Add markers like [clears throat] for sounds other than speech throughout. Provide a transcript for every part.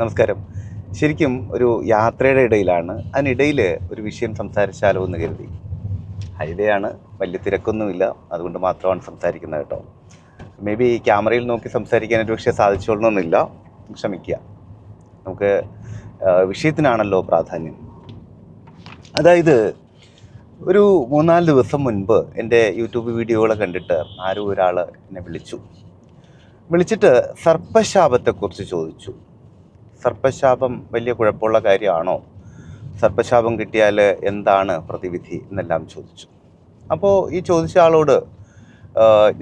നമസ്കാരം. ശരിക്കും ഒരു യാത്രയുടെ ഇടയിലാണ് അതിനിടയിൽ ഒരു വിഷയം സംസാരിച്ചാലോ എന്ന് കരുതി. ഹൈവേ ആണ് വലിയ തിരക്കൊന്നുമില്ല അതുകൊണ്ട് മാത്രമാണ് സംസാരിക്കുന്നത് കേട്ടോ. മേ ബി ക്യാമറയിൽ നോക്കി സംസാരിക്കാൻ ഒരു പക്ഷേ സാധിച്ചോളണമെന്നില്ല. ക്ഷമിക്കുക. നമുക്ക് വിഷയത്തിനാണല്ലോ പ്രാധാന്യം. അതായത് ഒരു മൂന്നാൽ ദിവസം മുൻപ് എന്റെ യൂട്യൂബ് വീഡിയോകളെ കണ്ടിട്ട് ആരോ ഒരാൾ എന്നെ വിളിച്ചു. വിളിച്ചിട്ട് സർപ്പശാപത്തെക്കുറിച്ച് ചോദിച്ചു. സർപ്പശാപം വലിയ കുഴപ്പമുള്ള കാര്യമാണോ? സർപ്പശാപം കിട്ടിയാൽ എന്താണ് പ്രതിവിധി എന്നെല്ലാം ചോദിച്ചു. അപ്പോൾ ഈ ചോദിച്ച ആളോട്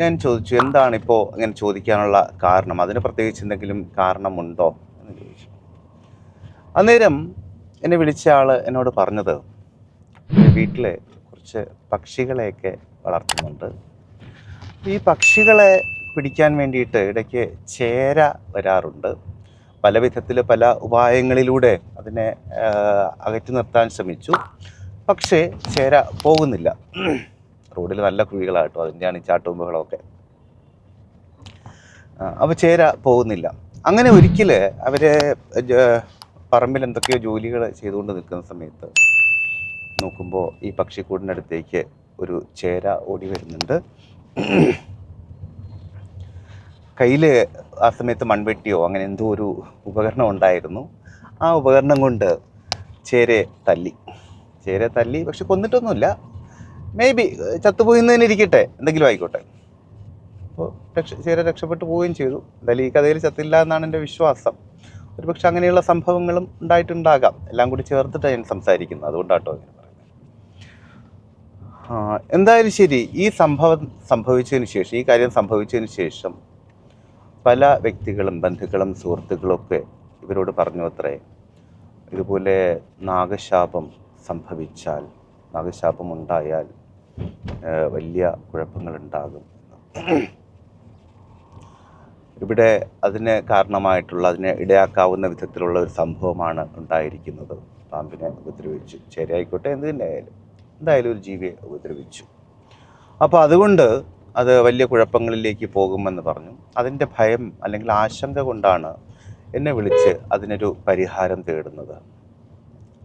ഞാൻ ചോദിച്ചു എന്താണിപ്പോൾ ഇങ്ങനെ ചോദിക്കാനുള്ള കാരണം? അതിന് പ്രത്യേകിച്ച് എന്തെങ്കിലും കാരണമുണ്ടോ? എന്ന് ചോദിച്ചു. അന്നേരം എന്നെ വിളിച്ച ആൾ എന്നോട് പറഞ്ഞത് വീട്ടിൽ കുറച്ച് പക്ഷികളെയൊക്കെ വളർത്തുന്നുണ്ട്. ഈ പക്ഷികളെ പിടിക്കാൻ വേണ്ടിയിട്ട് ഇടയ്ക്ക് ചേര വരാറുണ്ട്. പല വിധത്തിൽ പല ഉപായങ്ങളിലൂടെ അതിനെ അകറ്റി നിർത്താൻ ശ്രമിച്ചു. പക്ഷേ ചേര പോകുന്നില്ല. റോഡിൽ നല്ല കുഴികളാട്ടോ അതിന്റെയാണ് ഈ ചാട്ടുമ്പുകളൊക്കെ അപ്പോൾ ചേര പോകുന്നില്ല. അങ്ങനെ ഒരിക്കൽ അവർ പറമ്പിൽ എന്തൊക്കെയോ ജോലികൾ ചെയ്തുകൊണ്ട് നിൽക്കുന്ന സമയത്ത് നോക്കുമ്പോൾ ഈ പക്ഷിക്കൂടിനടുത്തേക്ക് ഒരു ചേര ഓടി വരുന്നുണ്ട്. കയ്യിൽ ആ സമയത്ത് മൺവെട്ടിയോ അങ്ങനെ എന്തോ ഒരു ഉപകരണം ഉണ്ടായിരുന്നു. ആ ഉപകരണം കൊണ്ട് ചേരെ തല്ലി. ചേരെ തല്ലി. പക്ഷെ കൊന്നിട്ടൊന്നുമില്ല. മേ ബി ചത്തുപോയി എന്ന് തന്നെ ഇരിക്കട്ടെ. എന്തെങ്കിലും ആയിക്കോട്ടെ. അപ്പോൾ രക്ഷ ചേരെ രക്ഷപ്പെട്ടു പോവുകയും ചെയ്തു. എന്തായാലും ഈ കഥയിൽ ചത്തില്ല എന്നാണ് എന്റെ വിശ്വാസം. ഒരു പക്ഷെ അങ്ങനെയുള്ള സംഭവങ്ങളും ഉണ്ടായിട്ടുണ്ടാകാം. എല്ലാം കൂടി ചേർത്തിട്ടാണ് ഞാൻ സംസാരിക്കുന്നത്. അതുകൊണ്ടാട്ടോ ഞാൻ പറയുന്നത്. എന്തായാലും ശരി. ഈ സംഭവം സംഭവിച്ചതിന് ശേഷം ഈ കാര്യം സംഭവിച്ചതിന് ശേഷം പല വ്യക്തികളും ബന്ധുക്കളും സുഹൃത്തുക്കളും ഒക്കെ ഇവരോട് പറഞ്ഞു അത്രേ. ഇതുപോലെ നാഗശാപം സംഭവിച്ചാൽ നാഗശാപം ഉണ്ടായാൽ വലിയ കുഴപ്പങ്ങളുണ്ടാകും. ഇവിടെ അതിന് കാരണമായിട്ടുള്ള അതിനെ ഇടയാക്കാവുന്ന വിധത്തിലുള്ള ഒരു സംഭവമാണ് ഉണ്ടായിരിക്കുന്നത്. പാമ്പിനെ ഉപദ്രവിച്ചു. ചേരയായിക്കോട്ടെ എന്ത് തന്നെ ആയാലും എന്തായാലും ഒരു ജീവിയെ ഉപദ്രവിച്ചു. അപ്പോൾ അതുകൊണ്ട് അത് വലിയ കുഴപ്പങ്ങളിലേക്ക് പോകുമെന്ന് പറഞ്ഞു. അതിന്റെ ഭയം അല്ലെങ്കിൽ ആശങ്ക കൊണ്ടാണ് എന്നെ വിളിച്ച് അതിനൊരു പരിഹാരം തേടുന്നത്.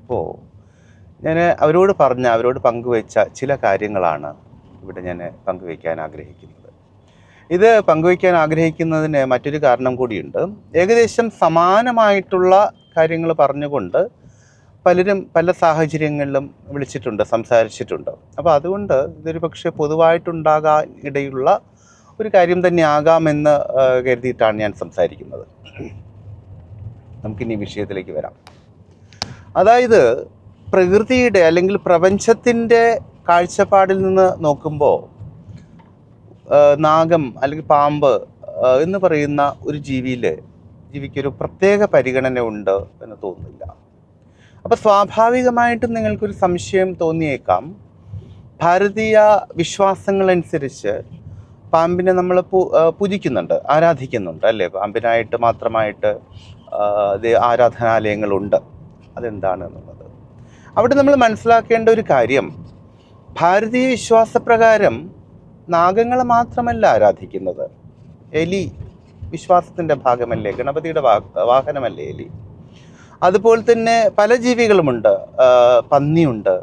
അപ്പോൾ ഞാൻ അവരോട് പറഞ്ഞ അവരോട് പങ്കുവെച്ച ചില കാര്യങ്ങളാണ് ഇവിടെ ഞാൻ പങ്കുവയ്ക്കാൻ ആഗ്രഹിക്കുന്നത്. ഇത് പങ്കുവയ്ക്കാൻ ആഗ്രഹിക്കുന്നതിന് മറ്റൊരു കാരണം കൂടിയുണ്ട്. ഏകദേശം സമാനമായിട്ടുള്ള കാര്യങ്ങൾ പറഞ്ഞുകൊണ്ട് പലരും പല സാഹചര്യങ്ങളിലും വിളിച്ചിട്ടുണ്ട് സംസാരിച്ചിട്ടുണ്ട്. അപ്പോൾ അതുകൊണ്ട് ഇതൊരു പക്ഷേ പൊതുവായിട്ടുണ്ടാകാൻ ഇടയുള്ള ഒരു കാര്യം തന്നെ ആകാമെന്ന് കരുതിയിട്ടാണ് ഞാൻ സംസാരിക്കുന്നത്. നമുക്കിനി വിഷയത്തിലേക്ക് വരാം. അതായത് പ്രകൃതിയുടെ അല്ലെങ്കിൽ പ്രപഞ്ചത്തിന്റെ കാഴ്ചപ്പാടിൽ നിന്ന് നോക്കുമ്പോൾ നാഗം അല്ലെങ്കിൽ പാമ്പ് എന്ന് പറയുന്ന ഒരു ജീവിയിൽ ജീവിക്കൊരു പ്രത്യേക പരിഗണന ഉണ്ട് എന്ന് തോന്നുന്നില്ല. അപ്പോൾ സ്വാഭാവികമായിട്ടും നിങ്ങൾക്കൊരു സംശയം തോന്നിയേക്കാം. ഭാരതീയ വിശ്വാസങ്ങളനുസരിച്ച് പാമ്പിനെ നമ്മൾ പൂജിക്കുന്നുണ്ട് ആരാധിക്കുന്നുണ്ട് അല്ലേ? പാമ്പിനായിട്ട് മാത്രമായിട്ട് ആരാധനാലയങ്ങളുണ്ട്. അതെന്താണ് എന്നുള്ളത് അവിടെ നമ്മൾ മനസ്സിലാക്കേണ്ട ഒരു കാര്യം ഭാരതീയ വിശ്വാസപ്രകാരം നാഗങ്ങളെ മാത്രമല്ല ആരാധിക്കുന്നത്. എലി വിശ്വാസത്തിന്റെ ഭാഗമല്ലേ? ഗണപതിയുടെ വാഹനമല്ലേ എലി? അതുപോലെ തന്നെ പല ജീവികളുമുണ്ട്. പന്നിയുണ്ട്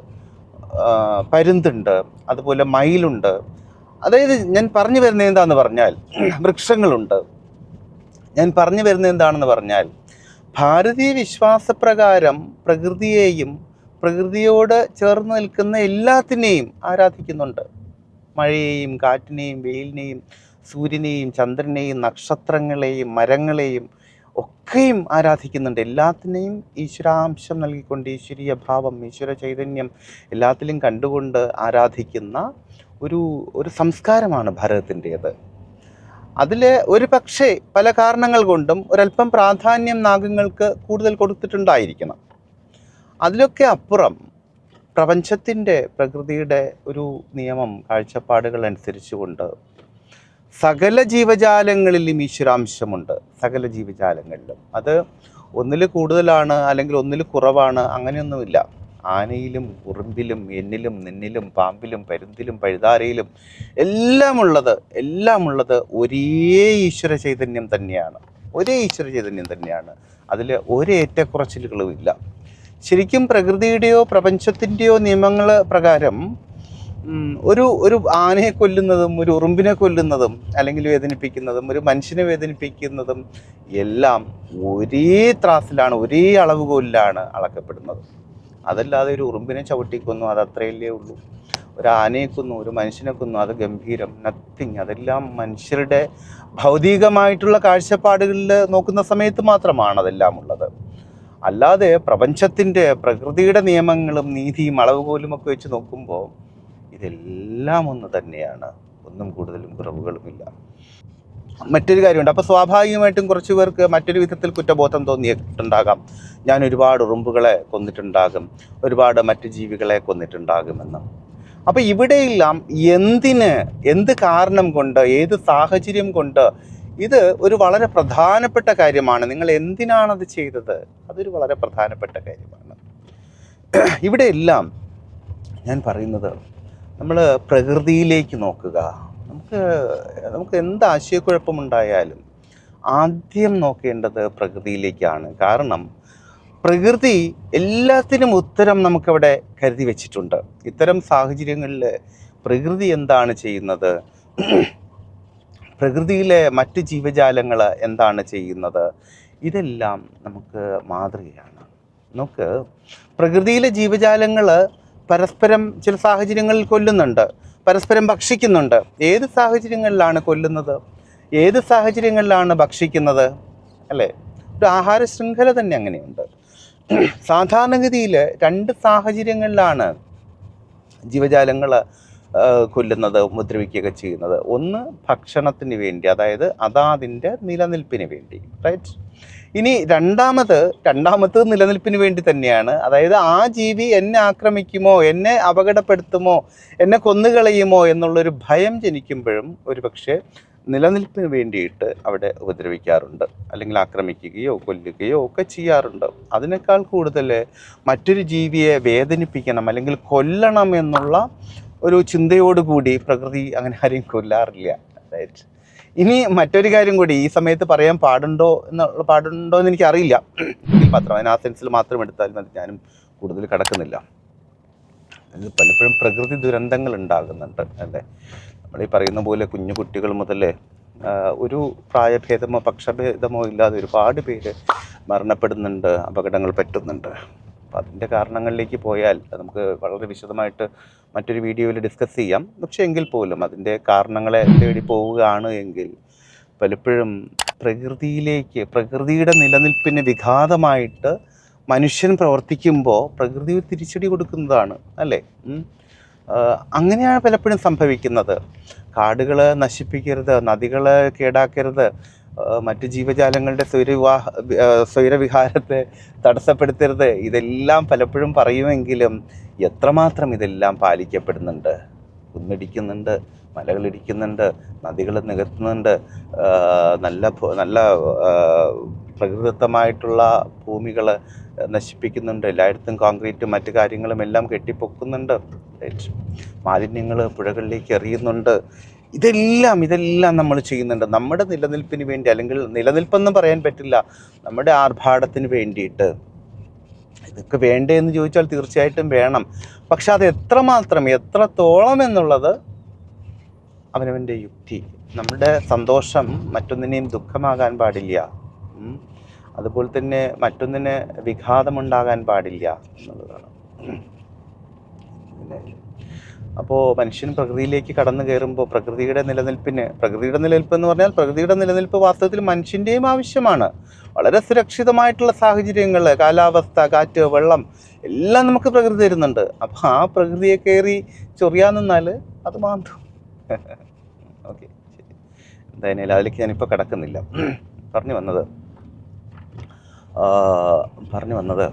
പരുന്തുണ്ട് അതുപോലെ മയിലുണ്ട്. അതായത് ഞാൻ പറഞ്ഞു വരുന്നത് എന്താണെന്ന് പറഞ്ഞാൽ [clears throat] വൃക്ഷങ്ങളുണ്ട്. ഞാൻ പറഞ്ഞു വരുന്നത് എന്താണെന്ന് പറഞ്ഞാൽ ഭാരതീയ വിശ്വാസപ്രകാരം പ്രകൃതിയെയും പ്രകൃതിയോട് ചേർന്ന് നിൽക്കുന്ന എല്ലാത്തിനെയും ആരാധിക്കുന്നുണ്ട്. മഴയെയും കാറ്റിനെയും വെയിലിനെയും സൂര്യനെയും ചന്ദ്രനെയും നക്ഷത്രങ്ങളെയും മരങ്ങളെയും ഒക്കെയും ആരാധിക്കുന്നുണ്ട്. എല്ലാത്തിനെയും ഈശ്വരാംശം നൽകിക്കൊണ്ട് ഈശ്വരീയ ഭാവം ഈശ്വര ചൈതന്യം എല്ലാത്തിലും കണ്ടുകൊണ്ട് ആരാധിക്കുന്ന ഒരു ഒരു സംസ്കാരമാണ് ഭാരതത്തിന്റേത്. അതിൽ ഒരു പക്ഷേ പല കാരണങ്ങൾ കൊണ്ടും ഒരല്പം പ്രാധാന്യം നാഗങ്ങൾക്ക് കൂടുതൽ കൊടുത്തിട്ടുണ്ടായിരിക്കണം. അതിലൊക്കെ അപ്പുറം പ്രപഞ്ചത്തിന്റെ പ്രകൃതിയുടെ ഒരു നിയമം കാഴ്ചപ്പാടുകൾ അനുസരിച്ചുകൊണ്ട് സകല ജീവജാലങ്ങളിലും ഈശ്വരാംശമുണ്ട്. സകല ജീവജാലങ്ങളിലും. അത് ഒന്നിൽ കൂടുതലാണ് അല്ലെങ്കിൽ ഒന്നിൽ കുറവാണ് അങ്ങനെയൊന്നുമില്ല. ആനയിലും ഉറുമ്പിലും എന്നിലും നിന്നിലും പാമ്പിലും പരുന്തിലും പഴുതാരയിലും എല്ലാമുള്ളത് എല്ലാമുള്ളത് ഒരേ ഈശ്വര ചൈതന്യം തന്നെയാണ്. ഒരേ ഈശ്വര ചൈതന്യം തന്നെയാണ്. അതിൽ ഒരു ഏറ്റക്കുറച്ചിലുകളും ഇല്ല ശരിക്കും പ്രകൃതിയുടെയോ പ്രപഞ്ചത്തിന്റെയോ നിയമങ്ങൾ പ്രകാരം ഒരു ഒരു ആനയെ കൊല്ലുന്നതും ഒരു ഉറുമ്പിനെ കൊല്ലുന്നതും അല്ലെങ്കിൽ വേദനിപ്പിക്കുന്നതും ഒരു മനുഷ്യനെ വേദനിപ്പിക്കുന്നതും എല്ലാം ഒരേ ത്രാസിലാണ് ഒരേ അളവുകോലിലാണ് അളക്കപ്പെടുന്നത്. അതല്ലാതെ ഒരു ഉറുമ്പിനെ ചവിട്ടിക്കൊന്നു അത് അത്രയല്ലേ ഉള്ളൂ. ഒരു ആനയെ കൊന്നു ഒരു മനുഷ്യനെ കൊന്നു അത് ഗംഭീരം നത്തിങ് അതെല്ലാം മനുഷ്യരുടെ ഭൗതികമായിട്ടുള്ള കാഴ്ചപ്പാടുകളിൽ നോക്കുന്ന സമയത്ത് മാത്രമാണ് അതെല്ലാം ഉള്ളത്. അല്ലാതെ പ്രപഞ്ചത്തിന്റെ പ്രകൃതിയുടെ നിയമങ്ങളും നീതിയും അളവുകോലും ഒക്കെ വെച്ച് നോക്കുമ്പോൾ ഇതെല്ലാം ഒന്ന് തന്നെയാണ്. ഒന്നും കൂടുതലും കുറവുകളുമില്ല. മറ്റൊരു കാര്യമുണ്ട്. അപ്പോൾ സ്വാഭാവികമായിട്ടും കുറച്ച് പേർക്ക് മറ്റൊരു വിധത്തിൽ കുറ്റബോധം തോന്നിയിട്ടുണ്ടാകാം. ഞാൻ ഒരുപാട് ഉറുമ്പുകളെ കൊന്നിട്ടുണ്ടാകും. ഒരുപാട് മറ്റു ജീവികളെ കൊന്നിട്ടുണ്ടാകുമെന്ന് അപ്പോൾ ഇവിടെയെല്ലാം എന്തിന് എന്ത് കാരണം കൊണ്ട് ഏത് സാഹചര്യം കൊണ്ട് ഇത് ഒരു വളരെ പ്രധാനപ്പെട്ട കാര്യമാണ്. നിങ്ങൾ എന്തിനാണത് ചെയ്തത്? അതൊരു വളരെ പ്രധാനപ്പെട്ട കാര്യമാണ്. ഇവിടെയെല്ലാം ഞാൻ പറയുന്നത് നമ്മൾ പ്രകൃതിയിലേക്ക് നോക്കുക. നമുക്ക് നമുക്ക് എന്ത് ആശയക്കുഴപ്പമുണ്ടായാലും ആദ്യം നോക്കേണ്ടത് പ്രകൃതിയിലേക്കാണ്. കാരണം പ്രകൃതി എല്ലാത്തിനും ഉത്തരം നമുക്കവിടെ കരുതി വെച്ചിട്ടുണ്ട്. ഇത്തരം സാഹചര്യങ്ങളിൽ പ്രകൃതി എന്താണ് ചെയ്യുന്നത്? പ്രകൃതിയിലെ മറ്റ് ജീവജാലങ്ങൾ എന്താണ് ചെയ്യുന്നത്? ഇതെല്ലാം നമുക്ക് മാതൃകയാണ്. നമുക്ക് പ്രകൃതിയിലെ ജീവജാലങ്ങൾ പരസ്പരം ചില സാഹചര്യങ്ങളിൽ കൊല്ലുന്നുണ്ട് പരസ്പരം ഭക്ഷിക്കുന്നുണ്ട്. ഏത് സാഹചര്യങ്ങളിലാണ് കൊല്ലുന്നത്? ഏത് സാഹചര്യങ്ങളിലാണ് ഭക്ഷിക്കുന്നത്? അല്ലേ? ഒരു ആഹാര ശൃംഖല തന്നെ അങ്ങനെയുണ്ട്. സാധാരണഗതിയിൽ രണ്ട് സാഹചര്യങ്ങളിലാണ് ജീവജാലങ്ങൾ കൊല്ലുന്നത് ഉപദ്രവിക്കുകയൊക്കെ ചെയ്യുന്നത്. ഒന്ന് ഭക്ഷണത്തിന് വേണ്ടി അതായത് അതാതിന്റെ നിലനിൽപ്പിന് വേണ്ടി റൈറ്റ് ഇനി രണ്ടാമത് രണ്ടാമത് നിലനിൽപ്പിന് വേണ്ടി തന്നെയാണ്. അതായത് ആ ജീവി എന്നെ ആക്രമിക്കുമോ എന്നെ അപകടപ്പെടുത്തുമോ എന്നെ കൊന്നുകളയുമോ എന്നുള്ളൊരു ഭയം ജനിക്കുമ്പോഴും ഒരു പക്ഷേ നിലനിൽപ്പിന് വേണ്ടിയിട്ട് അവിടെ ഉപദ്രവിക്കാറുണ്ട്. അല്ലെങ്കിൽ ആക്രമിക്കുകയോ കൊല്ലുകയോ ഒക്കെ ചെയ്യാറുണ്ട്. അതിനേക്കാൾ കൂടുതൽ മറ്റൊരു ജീവിയെ വേദനിപ്പിക്കണം അല്ലെങ്കിൽ കൊല്ലണം എന്നുള്ള ഒരു ചിന്തയോടുകൂടി പ്രകൃതി അങ്ങനെ ആരെയും കൊല്ലാറില്ല. റൈറ്റ് ഇനി മറ്റൊരു കാര്യം കൂടി ഈ സമയത്ത് പറയാൻ പാടുണ്ടോ എന്നുള്ള പാടുണ്ടോ എന്ന് എനിക്കറിയില്ല. ഈ മാത്രം അതിന് ആ സെൻസിൽ മാത്രം എടുത്താൽ മതി ഞാനും കൂടുതൽ കിടക്കുന്നില്ല. ഇത് പലപ്പോഴും പ്രകൃതി ദുരന്തങ്ങൾ ഉണ്ടാകുന്നുണ്ട് അല്ലേ? നമ്മൾ ഈ പറയുന്ന പോലെ കുഞ്ഞു കുട്ടികൾ മുതലേ ഒരു പ്രായഭേദമോ പക്ഷഭേദമോ ഇല്ലാതെ ഒരുപാട് പേര് മരണപ്പെടുന്നുണ്ട് അപകടങ്ങൾ പറ്റുന്നുണ്ട്. അപ്പം അതിന്റെ കാരണങ്ങളിലേക്ക് പോയാൽ നമുക്ക് വളരെ വിശദമായിട്ട് മറ്റൊരു വീഡിയോയിൽ ഡിസ്കസ് ചെയ്യാം. പക്ഷേ എങ്കിൽ പോലും അതിന്റെ കാരണങ്ങളെ തേടി പോവുകയാണ് എങ്കിൽ പലപ്പോഴും പ്രകൃതിയിലേക്ക് പ്രകൃതിയുടെ നിലനിൽപ്പിന് വിഘാതമായിട്ട് മനുഷ്യൻ പ്രവർത്തിക്കുമ്പോൾ പ്രകൃതി തിരിച്ചടി കൊടുക്കുന്നതാണ് അല്ലേ? അങ്ങനെയാണ് പലപ്പോഴും സംഭവിക്കുന്നത്. കാടുകൾ നശിപ്പിക്കരുത് നദികൾ കേടാക്കരുത് മറ്റ് ജീവജാലങ്ങളുടെ സ്വൈരവിവാഹ സ്വൈരവിഹാരത്തെ തടസ്സപ്പെടുത്തരുത്. ഇതെല്ലാം പലപ്പോഴും പറയുമെങ്കിലും എത്രമാത്രം ഇതെല്ലാം പാലിക്കപ്പെടുന്നുണ്ട്? കുന്നിടിക്കുന്നുണ്ട് മലകളിടിക്കുന്നുണ്ട് നദികൾ നികത്തുന്നുണ്ട് നല്ല നല്ല പ്രകൃതിദത്തമായിട്ടുള്ള ഭൂമികൾ നശിപ്പിക്കുന്നുണ്ട് എല്ലായിടത്തും കോൺക്രീറ്റും മറ്റു കാര്യങ്ങളും എല്ലാം കെട്ടിപ്പൊക്കുന്നുണ്ട്. മാലിന്യങ്ങൾ പുഴകളിലേക്ക് എറിയുന്നുണ്ട്. ഇതെല്ലാം ഇതെല്ലാം നമ്മൾ ചെയ്യുന്നുണ്ട്. നമ്മുടെ നിലനിൽപ്പിന് വേണ്ടി അല്ലെങ്കിൽ നിലനിൽപ്പെന്ന് പറയാൻ പറ്റില്ല. നമ്മുടെ ആർഭാടത്തിന് വേണ്ടിയിട്ട്. ഇതൊക്കെ വേണ്ടേ എന്ന് ചോദിച്ചാൽ തീർച്ചയായിട്ടും വേണം. പക്ഷെ അത് എത്രമാത്രം എത്രത്തോളം എന്നുള്ളത് അവനവന്റെ യുക്തി. നമ്മുടെ സന്തോഷം മറ്റൊന്നിനെയും ദുഃഖമാകാൻ പാടില്ല. അതുപോലെ തന്നെ മറ്റൊന്നിന് വിഘാതമുണ്ടാകാൻ പാടില്ല എന്നുള്ളതാണ്. പിന്നെ അപ്പോൾ മനുഷ്യൻ പ്രകൃതിയിലേക്ക് കടന്നു കയറുമ്പോൾ പ്രകൃതിയുടെ നിലനിൽപ്പിന് പ്രകൃതിയുടെ നിലനിൽപ്പ് എന്ന് പറഞ്ഞാൽ പ്രകൃതിയുടെ നിലനിൽപ്പ് വാസ്തവത്തിൽ മനുഷ്യന്റെയും ആവശ്യമാണ്. വളരെ സുരക്ഷിതമായിട്ടുള്ള സാഹചര്യങ്ങൾ കാലാവസ്ഥ കാറ്റ് വെള്ളം എല്ലാം നമുക്ക് പ്രകൃതി തരുന്നുണ്ട്. അപ്പോൾ ആ പ്രകൃതിയെ കയറി ചൊറിയാൻ നിന്നാൽ അത് മാന്തും [laughs] ഓക്കെ ശരി. എന്തായാലും അതിലേക്ക് ഞാനിപ്പോൾ കിടക്കുന്നില്ല. [clears throat] പറഞ്ഞു വന്നത് പറഞ്ഞു വന്നത്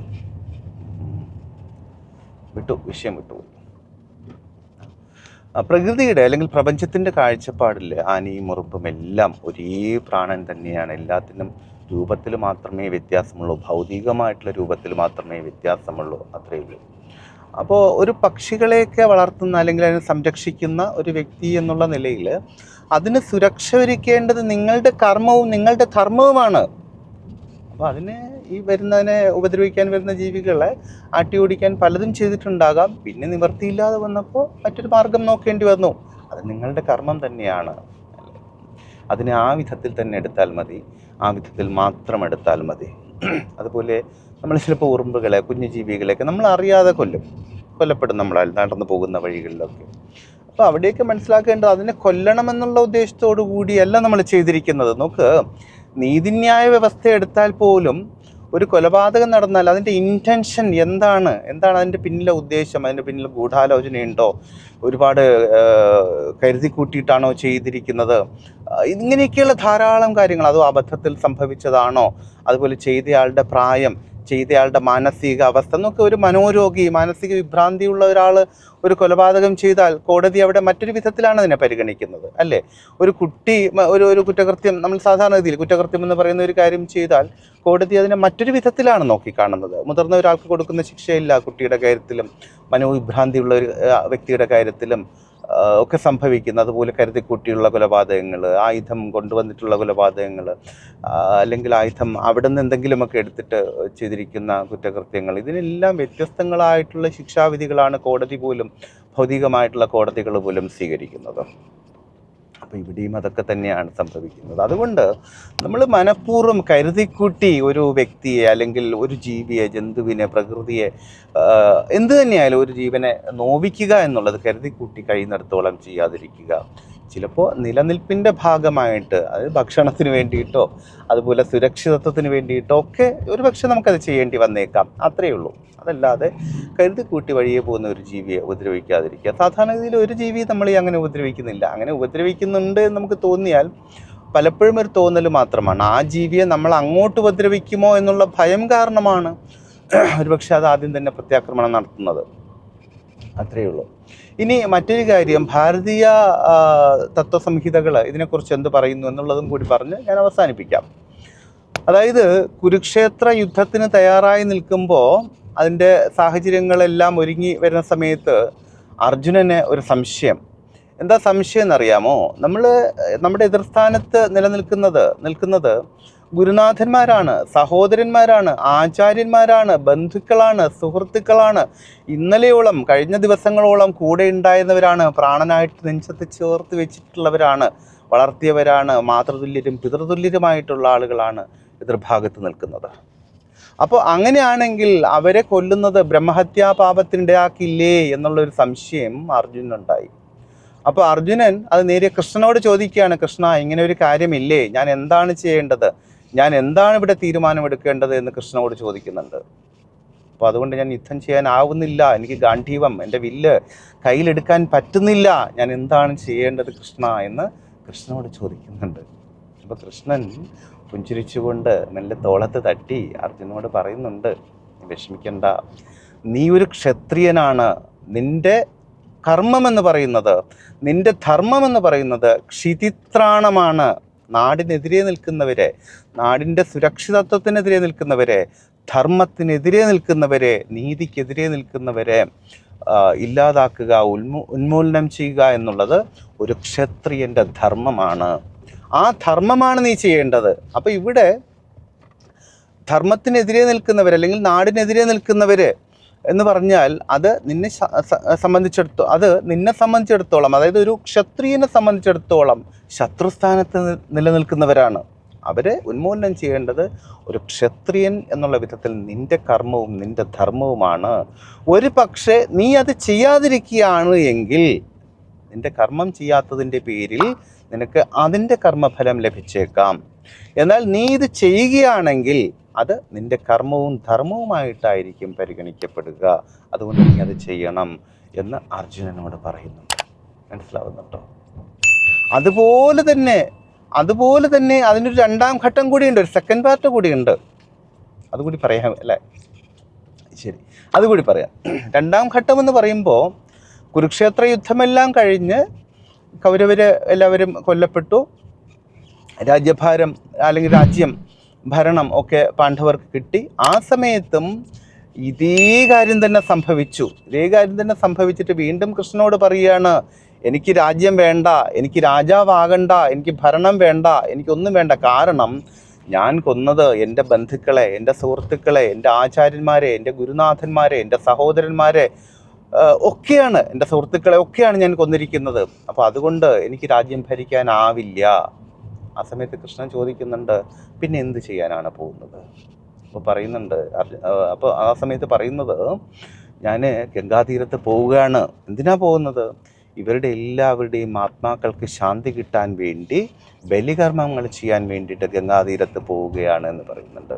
വിട്ടു വിഷയം വിട്ടു. ആ, പ്രകൃതിയുടെ അല്ലെങ്കിൽ പ്രപഞ്ചത്തിന്റെ കാഴ്ചപ്പാടിൽ ആനയും മുറുപ്പും എല്ലാം ഒരേ പ്രാണൻ തന്നെയാണ്. എല്ലാത്തിനും രൂപത്തിൽ മാത്രമേ വ്യത്യാസമുള്ളൂ. ഭൗതികമായിട്ടുള്ള രൂപത്തിൽ മാത്രമേ വ്യത്യാസമുള്ളൂ. അത്രയേ ഉള്ളൂ. അപ്പോൾ ഒരു പക്ഷികളെയൊക്കെ വളർത്തുന്ന അല്ലെങ്കിൽ അതിനെ സംരക്ഷിക്കുന്ന ഒരു വ്യക്തി എന്നുള്ള നിലയിൽ അതിന് സുരക്ഷ ഒരുക്കേണ്ടത് നിങ്ങളുടെ കർമ്മവും നിങ്ങളുടെ ധർമ്മവുമാണ്. അപ്പോൾ അതിന് ഈ വരുന്നതിനെ ഉപദ്രവിക്കാൻ വരുന്ന ജീവികളെ ആട്ടി ഓടിക്കാൻ പലതും ചെയ്തിട്ടുണ്ടാകാം. പിന്നെ നിവർത്തിയില്ലാതെ വന്നപ്പോൾ മറ്റൊരു മാർഗം നോക്കേണ്ടി വന്നു. അത് നിങ്ങളുടെ കർമ്മം തന്നെയാണ്. അതിനെ ആ വിധത്തിൽ തന്നെ എടുത്താൽ മതി. ആ വിധത്തിൽ മാത്രം എടുത്താൽ മതി. അതുപോലെ നമ്മൾ ചിലപ്പോൾ ഉറുമ്പുകളെ കുഞ്ഞു ജീവികളെയൊക്കെ നമ്മൾ അറിയാതെ കൊല്ലും. കൊല്ലപ്പെടും നമ്മളാൽ നടന്നു പോകുന്ന വഴികളിലൊക്കെ. അപ്പോൾ അവിടെയൊക്കെ മനസ്സിലാക്കേണ്ടത് അതിനെ കൊല്ലണമെന്നുള്ള ഉദ്ദേശത്തോടു കൂടിയല്ല നമ്മൾ ചെയ്തിരിക്കുന്നത്. നോക്ക് നീതിന്യായ വ്യവസ്ഥ എടുത്താൽ പോലും ഒരു കൊലപാതകം നടന്നാൽ അതിന്റെ ഇന്റൻഷൻ എന്താണ്? എന്താണ് അതിന്റെ പിന്നിലെ ഉദ്ദേശം? അതിന്റെ പിന്നിൽ ഗൂഢാലോചനയുണ്ടോ ഒരുപാട് കരുതി കൂട്ടിയിട്ടാണോ ചെയ്തിരിക്കുന്നത്? ഇങ്ങനെയൊക്കെയുള്ള ധാരാളം കാര്യങ്ങൾ. അതോ അബദ്ധത്തിൽ സംഭവിച്ചതാണോ? അതുപോലെ ചെയ്തയാളുടെ പ്രായം. ചെയ്തയാളുടെ മാനസിക അവസ്ഥ. എന്നൊക്കെ ഒരു മനോരോഗി മാനസിക വിഭ്രാന്തിയുള്ള ഒരാൾ ഒരു കൊലപാതകം ചെയ്താൽ കോടതി അവിടെ മറ്റൊരു വിധത്തിലാണ് അതിനെ പരിഗണിക്കുന്നത് അല്ലേ? ഒരു കുട്ടി ഒരു ഒരു കുറ്റകൃത്യം നമ്മൾ സാധാരണ രീതിയിൽ കുറ്റകൃത്യം എന്ന് പറയുന്ന ഒരു കാര്യം ചെയ്താൽ കോടതി അതിനെ മറ്റൊരു വിധത്തിലാണ് നോക്കിക്കാണുന്നത്. മുതിർന്ന ഒരാൾക്ക് കൊടുക്കുന്ന ശിക്ഷയില്ല കുട്ടിയുടെ കാര്യത്തിലും മനോവിഭ്രാന്തിയുള്ള ഒരു വ്യക്തിയുടെ കാര്യത്തിലും. ഒക്കെ സംഭവിക്കുന്നത് അതുപോലെ കരുതിക്കൂട്ടിയുള്ള കൊലപാതകങ്ങൾ ആയുധം കൊണ്ടുവന്നിട്ടുള്ള കൊലപാതകങ്ങൾ അല്ലെങ്കിൽ ആയുധം അവിടെ നിന്ന് എന്തെങ്കിലുമൊക്കെ എടുത്തിട്ട് ചെയ്തിരിക്കുന്ന കുറ്റകൃത്യങ്ങൾ. ഇതിനെല്ലാം വ്യത്യസ്തങ്ങളായിട്ടുള്ള ശിക്ഷാവിധികളാണ് കോടതി പോലും ഭൗതികമായിട്ടുള്ള കോടതികൾ പോലും സ്വീകരിക്കുന്നത്. അപ്പോൾ ഇവിടെയും അതൊക്കെ തന്നെയാണ് സംഭവിക്കുന്നത്. അതുകൊണ്ട് നമ്മൾ മനഃപൂർവം കരുതിക്കൂട്ടി ഒരു വ്യക്തിയെ അല്ലെങ്കിൽ ഒരു ജീവിയെ ജന്തുവിനെ പ്രകൃതിയെ എന്ത് തന്നെയായാലും ഒരു ജീവനെ നോവിക്കുക എന്നുള്ളത് കരുതിക്കൂട്ടി കഴിയുന്നിടത്തോളം ചെയ്യാതിരിക്കുക. ചിലപ്പോൾ നിലനിൽപ്പിന്റെ ഭാഗമായിട്ട് അത് ഭക്ഷണത്തിന് വേണ്ടിയിട്ടോ അതുപോലെ സുരക്ഷിതത്വത്തിന് വേണ്ടിയിട്ടോ ഒക്കെ ഒരു പക്ഷേ നമുക്കത് ചെയ്യേണ്ടി വന്നേക്കാം. അത്രയേ ഉള്ളൂ. അതല്ലാതെ കരുതി കൂട്ടി വഴിയെ പോകുന്ന ഒരു ജീവിയെ ഉപദ്രവിക്കാതിരിക്കുക. സാധാരണഗതിയിൽ ഒരു ജീവിയെ നമ്മൾ അങ്ങനെ ഉപദ്രവിക്കുന്നില്ല. അങ്ങനെ ഉപദ്രവിക്കുന്നുണ്ട് എന്ന് നമുക്ക് തോന്നിയാൽ പലപ്പോഴും ഒരു തോന്നൽ മാത്രമാണ്. ആ ജീവിയെ നമ്മൾ അങ്ങോട്ട് ഉപദ്രവിക്കുമോ എന്നുള്ള ഭയം കാരണമാണ് ഒരുപക്ഷെ അത് ആദ്യം തന്നെ പ്രത്യാക്രമണം നടത്തുന്നത്. അത്രയേ ഉള്ളൂ ഇനി മറ്റൊരു കാര്യം ഭാരതീയ തത്വസംഹിതകൾ ഇതിനെക്കുറിച്ച് എന്ത് പറയുന്നു എന്നുള്ളതും കൂടി പറഞ്ഞ് ഞാൻ അവസാനിപ്പിക്കാം. അതായത് കുരുക്ഷേത്ര യുദ്ധത്തിന് തയ്യാറായി നിൽക്കുമ്പോൾ അതിന്റെ സാഹചര്യങ്ങളെല്ലാം ഒരുങ്ങി വരുന്ന സമയത്ത് അർജുനന് ഒരു സംശയം. എന്താ സംശയം എന്നറിയാമോ? നമ്മൾ നമ്മുടെ എതിർസ്ഥാനത്ത് നിലനിൽക്കുന്നത് നിൽക്കുന്നത് ഗുരുനാഥന്മാരാണ് സഹോദരന്മാരാണ് ആചാര്യന്മാരാണ് ബന്ധുക്കളാണ് സുഹൃത്തുക്കളാണ്. ഇന്നലെയോളം കഴിഞ്ഞ ദിവസങ്ങളോളം കൂടെ ഉണ്ടായിരുന്നവരാണ് പ്രാണനായിട്ട് നെഞ്ചത്ത് ചേർത്ത് വെച്ചിട്ടുള്ളവരാണ് വളർത്തിയവരാണ് മാതൃതുല്യരും പിതൃതുല്യരുമായിട്ടുള്ള ആളുകളാണ് എതിർഭാഗത്ത് നിൽക്കുന്നത്. അപ്പോൾ അങ്ങനെയാണെങ്കിൽ അവരെ കൊല്ലുന്നത് ബ്രഹ്മഹത്യാ പാപത്തിനിടയാക്കില്ലേ എന്നുള്ളൊരു സംശയം അർജുനുണ്ടായി. അപ്പോൾ അർജുനൻ അത് നേരെ കൃഷ്ണനോട് ചോദിക്കുകയാണ് കൃഷ്ണ ഇങ്ങനെ ഒരു കാര്യമില്ലേ? ഞാൻ എന്താണ് ചെയ്യേണ്ടത്? ഞാൻ എന്താണ് ഇവിടെ തീരുമാനമെടുക്കേണ്ടത് എന്ന് കൃഷ്ണനോട് ചോദിക്കുന്നുണ്ട്. അപ്പോൾ അതുകൊണ്ട് ഞാൻ യുദ്ധം ചെയ്യാനാവുന്നില്ല. എനിക്ക് ഗാന്ധീവം എന്റെ വില്ല് കയ്യിലെടുക്കാൻ പറ്റുന്നില്ല. ഞാൻ എന്താണ് ചെയ്യേണ്ടത് കൃഷ്ണ എന്ന് കൃഷ്ണനോട് ചോദിക്കുന്നുണ്ട്. അപ്പോൾ കൃഷ്ണൻ പുഞ്ചിരിച്ചുകൊണ്ട് മെല്ലെ തോളത്ത് തട്ടി അർജുനോട് പറയുന്നുണ്ട് "നീ വിഷമിക്കണ്ട. നീ ഒരു ക്ഷത്രിയനാണ്. നിന്റെ കർമ്മം എന്ന് പറയുന്നത് നിന്റെ ധർമ്മം എന്ന് പറയുന്നത് ക്ഷിതിത്രാണമാണ്. നാടിനെതിരെ നിൽക്കുന്നവരെ നാടിന്റെ സുരക്ഷിതത്വത്തിനെതിരെ നിൽക്കുന്നവരെ ധർമ്മത്തിനെതിരെ നിൽക്കുന്നവരെ നീതിക്കെതിരെ നിൽക്കുന്നവരെ ഇല്ലാതാക്കുക ഉന്മൂ ഉന്മൂലനം ചെയ്യുക എന്നുള്ളത് ഒരു ക്ഷത്രിയന്റെ ധർമ്മമാണ്. ആ ധർമ്മമാണ് നീ ചെയ്യേണ്ടത്. അപ്പോൾ ഇവിടെ ധർമ്മത്തിനെതിരെ നിൽക്കുന്നവർ അല്ലെങ്കിൽ നാടിനെതിരെ നിൽക്കുന്നവർ എന്ന് പറഞ്ഞാൽ അത് നിന്നെ സംബന്ധിച്ചിടത്തോ അത് നിന്നെ സംബന്ധിച്ചിടത്തോളം അതായത് ഒരു ക്ഷത്രിയനെ സംബന്ധിച്ചിടത്തോളം ശത്രുസ്ഥാനത്ത് നിലനിൽക്കുന്നവരാണ്. അവരെ ഉന്മൂലനം ചെയ്യേണ്ടത് ഒരു ക്ഷത്രിയൻ എന്നുള്ള വിധത്തിൽ നിന്റെ കർമ്മവും നിന്റെ ധർമ്മവുമാണ്. ഒരു പക്ഷേ നീ അത് ചെയ്യാതിരിക്കുകയാണ് എങ്കിൽ നിന്റെ കർമ്മം ചെയ്യാത്തതിന്റെ പേരിൽ നിനക്ക് അതിന്റെ കർമ്മഫലം ലഭിച്ചേക്കാം. എന്നാൽ നീ ഇത് ചെയ്യുകയാണെങ്കിൽ അത് നിന്റെ കർമ്മവും ധർമ്മവുമായിട്ടായിരിക്കും പരിഗണിക്കപ്പെടുക. അതുകൊണ്ട് നീ അത് ചെയ്യണം എന്ന് അർജുനനോട് പറയുന്നുണ്ട്. മനസ്സിലാവുന്നുണ്ടോ? അതുപോലെ തന്നെ അതുപോലെ തന്നെ അതിനൊരു രണ്ടാം ഘട്ടം കൂടിയുണ്ട് ഒരു സെക്കൻഡ് പാർട്ട് കൂടിയുണ്ട്. അതുകൂടി പറയാം അല്ലേ? ശരി. അതുകൂടി പറയാം. രണ്ടാം ഘട്ടം എന്ന് പറയുമ്പോൾ കുരുക്ഷേത്ര യുദ്ധമെല്ലാം കഴിഞ്ഞ് കൗരവർ എല്ലാവരും കൊല്ലപ്പെട്ടു. രാജ്യഭാരം അല്ലെങ്കിൽ രാജ്യം ഭരണം ഒക്കെ പാണ്ഡവർക്ക് കിട്ടി. ആ സമയത്തും ഇതേ കാര്യം തന്നെ സംഭവിച്ചു. ഇതേ കാര്യം തന്നെ സംഭവിച്ചിട്ട് വീണ്ടും കൃഷ്ണനോട് പറയുകയാണ് എനിക്ക് രാജ്യം വേണ്ട എനിക്ക് രാജാവാകണ്ട എനിക്ക് ഭരണം വേണ്ട എനിക്കൊന്നും വേണ്ട. കാരണം ഞാൻ കൊന്നത് എന്റെ ബന്ധുക്കളെ എന്റെ സുഹൃത്തുക്കളെ എന്റെ ആചാര്യന്മാരെ എന്റെ ഗുരുനാഥന്മാരെ എന്റെ സഹോദരന്മാരെ ഒക്കെയാണ്. എന്റെ സുഹൃത്തുക്കളെ ഒക്കെയാണ് ഞാൻ കൊന്നിരിക്കുന്നത്. അപ്പോൾ അതുകൊണ്ട് എനിക്ക് രാജ്യം ഭരിക്കാനാവില്ല. ആ സമയത്ത് കൃഷ്ണൻ ചോദിക്കുന്നുണ്ട് പിന്നെ എന്ത് ചെയ്യാനാണ് പോകുന്നത്? അപ്പോൾ പറയുന്നുണ്ട് അപ്പോൾ ആ സമയത്ത് പറയുന്നത് ഞാൻ ഗംഗാതീരത്ത് പോവുകയാണ്. എന്തിനാ പോകുന്നത്? ഇവരുടെ എല്ലാവരുടെയും ആത്മാക്കൾക്ക് ശാന്തി കിട്ടാൻ വേണ്ടി ബലികർമ്മങ്ങൾ ചെയ്യാൻ വേണ്ടിയിട്ട് ഗംഗാതീരത്ത് പോവുകയാണ് എന്ന് പറയുന്നുണ്ട്.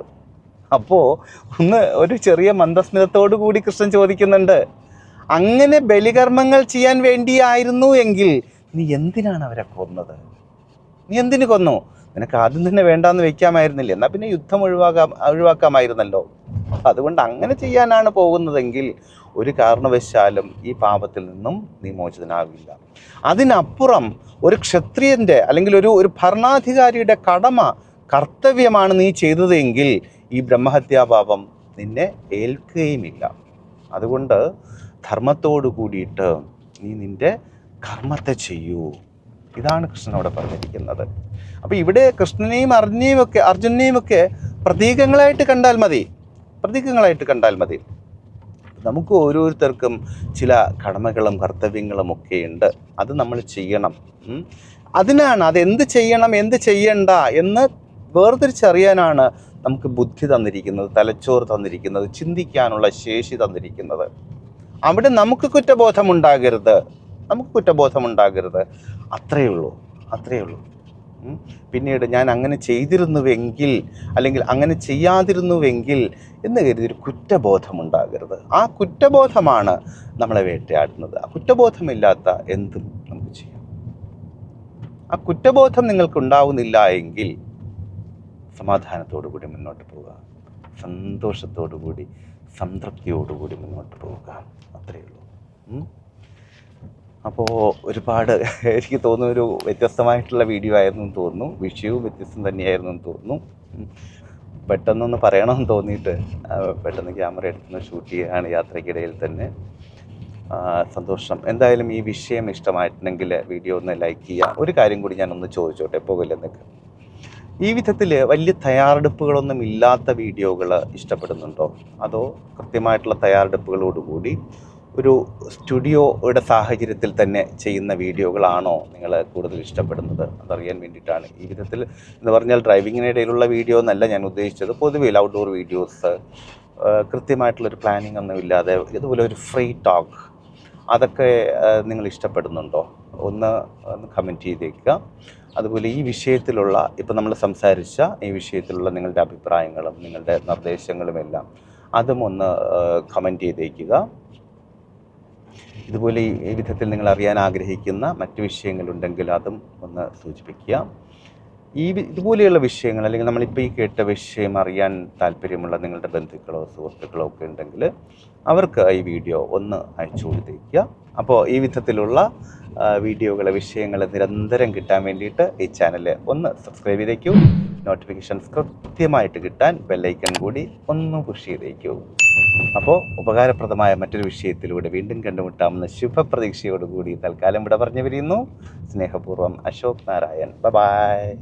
അപ്പോൾ ഒന്ന് ഒരു ചെറിയ മന്ദസ്മിതത്തോടു കൂടി കൃഷ്ണൻ ചോദിക്കുന്നുണ്ട് അങ്ങനെ ബലികർമ്മങ്ങൾ ചെയ്യാൻ വേണ്ടിയായിരുന്നു എങ്കിൽ നീ എന്തിനാണ് അവരെ കൊന്നത്? നീ എന്തിനു കൊന്നു? നിനക്ക് ആദ്യം തന്നെ വേണ്ടാന്ന് വെക്കാമായിരുന്നില്ല? എന്നാൽ പിന്നെ യുദ്ധം ഒഴിവാക്കാം ഒഴിവാക്കാമായിരുന്നല്ലോ. അതുകൊണ്ട് അങ്ങനെ ചെയ്യാനാണ് പോകുന്നതെങ്കിൽ ഒരു കാരണവശാലും ഈ പാപത്തിൽ നിന്നും നീ മോചിതനാകില്ല അതിനപ്പുറം ഒരു ക്ഷത്രിയന്റെ അല്ലെങ്കിൽ ഒരു ഒരു ഭരണാധികാരിയുടെ കടമ കർത്തവ്യമാണ് നീ ചെയ്തതെങ്കിൽ ഈ ബ്രഹ്മഹത്യാപാപം നിന്നെ ഏൽക്കുകയുമില്ല. അതുകൊണ്ട് ധർമ്മത്തോടു കൂടിയിട്ട് നീ നിന്റെ കർമ്മത്തെ ചെയ്യൂ. ഇതാണ് കൃഷ്ണൻ അവിടെ പറഞ്ഞിരിക്കുന്നത്. അപ്പോൾ ഇവിടെ കൃഷ്ണനെയും അർജുനെയും ഒക്കെ അർജുനെയും ഒക്കെ പ്രതീകങ്ങളായിട്ട് കണ്ടാൽ മതി. പ്രതീകങ്ങളായിട്ട് കണ്ടാൽ മതി. നമുക്ക് ഓരോരുത്തർക്കും ചില കടമകളും കർത്തവ്യങ്ങളും ഒക്കെ ഉണ്ട്. അത് നമ്മൾ ചെയ്യണം. അതിനാണ് അത് എന്ത് ചെയ്യണം എന്ത് ചെയ്യണ്ട എന്ന് വേർതിരിച്ചറിയാനാണ് നമുക്ക് ബുദ്ധി തന്നിരിക്കുന്നത് തലച്ചോറ് തന്നിരിക്കുന്നത് ചിന്തിക്കാനുള്ള ശേഷി തന്നിരിക്കുന്നത്. അവിടെ നമുക്ക് കുറ്റബോധമുണ്ടാകരുത്. നമുക്ക് കുറ്റബോധമുണ്ടാകരുത്. അത്രയേ ഉള്ളൂ. അത്രയേ ഉള്ളൂ. പിന്നീട് ഞാൻ അങ്ങനെ ചെയ്തിരുന്നുവെങ്കിൽ അല്ലെങ്കിൽ അങ്ങനെ ചെയ്യാതിരുന്നുവെങ്കിൽ എന്ന് കരുതി ഒരു കുറ്റബോധം ഉണ്ടാകരുത് ആ കുറ്റബോധമാണ് നമ്മളെ വേട്ടയാടുന്നത്. ആ കുറ്റബോധമില്ലാത്ത എന്തും നമുക്ക് ചെയ്യാം. ആ കുറ്റബോധം നിങ്ങൾക്ക് ഉണ്ടാവുന്നില്ല എങ്കിൽ സമാധാനത്തോടു കൂടി മുന്നോട്ട് പോവുക. സന്തോഷത്തോടു കൂടി സംതൃപ്തിയോടുകൂടി മുന്നോട്ട് പോവുക. അത്രയേ ഉള്ളൂ. അപ്പോൾ ഒരുപാട് [laughs] എനിക്ക് തോന്നുന്നു ഒരു വ്യത്യസ്തമായിട്ടുള്ള വീഡിയോ ആയിരുന്നു എന്ന് തോന്നുന്നു വിഷയവും വ്യത്യസ്തം തന്നെയായിരുന്നു എന്ന് തോന്നുന്നു. പെട്ടെന്നൊന്ന് പറയണമെന്ന് തോന്നിയിട്ട് പെട്ടെന്ന് ക്യാമറ എടുത്തുനിന്ന് ഷൂട്ട് ചെയ്യുകയാണ് യാത്രയ്ക്കിടയിൽ തന്നെ സന്തോഷം. എന്തായാലും ഈ വിഷയം ഇഷ്ടമായിട്ടുണ്ടെങ്കിൽ വീഡിയോ ഒന്ന് ലൈക്ക് ചെയ്യുക. ഒരു കാര്യം കൂടി ഞാനൊന്ന് ചോദിച്ചോട്ടെ പോകില്ലെന്നൊക്കെ ഈ വിധത്തിൽ വലിയ തയ്യാറെടുപ്പുകളൊന്നും ഇല്ലാത്ത വീഡിയോകൾ ഇഷ്ടപ്പെടുന്നുണ്ടോ? അതോ കൃത്യമായിട്ടുള്ള തയ്യാറെടുപ്പുകളോടുകൂടി ഒരു സ്റ്റുഡിയോയുടെ സാഹചര്യത്തിൽ തന്നെ ചെയ്യുന്ന വീഡിയോകളാണോ നിങ്ങൾ കൂടുതൽ ഇഷ്ടപ്പെടുന്നത്? അതറിയാൻ വേണ്ടിയിട്ടാണ്. ഈ വിധത്തിൽ എന്ന് പറഞ്ഞാൽ ഡ്രൈവിങ്ങിനിടയിലുള്ള വീഡിയോ എന്നല്ല ഞാൻ ഉദ്ദേശിച്ചത്. പൊതുവെ ഔട്ട്ഡോർ വീഡിയോസ് കൃത്യമായിട്ടുള്ളൊരു പ്ലാനിങ് ഒന്നും ഇല്ലാതെ ഇതുപോലെ ഒരു ഫ്രീ ടോക്ക് അതൊക്കെ നിങ്ങൾ ഇഷ്ടപ്പെടുന്നുണ്ടോ? ഒന്ന് ഒന്ന് കമന്റ് ചെയ്തേക്കുക. അതുപോലെ ഈ വിഷയത്തിലുള്ള ഇപ്പോൾ നമ്മൾ സംസാരിച്ച ഈ വിഷയത്തിലുള്ള നിങ്ങളുടെ അഭിപ്രായങ്ങളും നിങ്ങളുടെ നിർദ്ദേശങ്ങളുമെല്ലാം അതും ഒന്ന് കമന്റ് ചെയ്തേക്കുക. ഇതുപോലെ ഈ വിധത്തിൽ നിങ്ങൾ അറിയാൻ ആഗ്രഹിക്കുന്ന മറ്റു വിഷയങ്ങളുണ്ടെങ്കിൽ അതും ഒന്ന് സൂചിപ്പിക്കുക. ഈ ഇതുപോലെയുള്ള വിഷയങ്ങൾ അല്ലെങ്കിൽ നമ്മളിപ്പോൾ ഈ കേട്ട വിഷയം അറിയാൻ താല്പര്യമുള്ള നിങ്ങളുടെ ബന്ധുക്കളോ സുഹൃത്തുക്കളോ ഒക്കെ ഉണ്ടെങ്കിൽ അവർക്ക് ഈ വീഡിയോ ഒന്ന് അയച്ചു കൊടുത്തേക്കുക. അപ്പോൾ ഈ വിധത്തിലുള്ള വീഡിയോകളെ വിഷയങ്ങൾ നിരന്തരം കിട്ടാൻ വേണ്ടിയിട്ട് ഈ ചാനൽ ഒന്ന് സബ്സ്ക്രൈബ് ചെയ്തേക്കൂ. നോട്ടിഫിക്കേഷൻസ് കൃത്യമായിട്ട് കിട്ടാൻ ബെല്ലൈക്കൺ കൂടി ഒന്ന് പുഷ് ചെയ്തേക്കൂ. അപ്പോൾ ഉപകാരപ്രദമായ മറ്റൊരു വിഷയത്തിലൂടെ വീണ്ടും കണ്ടുമുട്ടാമെന്ന ശുഭപ്രതീക്ഷയോടുകൂടി തൽക്കാലം ഇവിടെ പറഞ്ഞു വരുന്നു സ്നേഹപൂർവം അശോക് നാരായൺ. ബൈ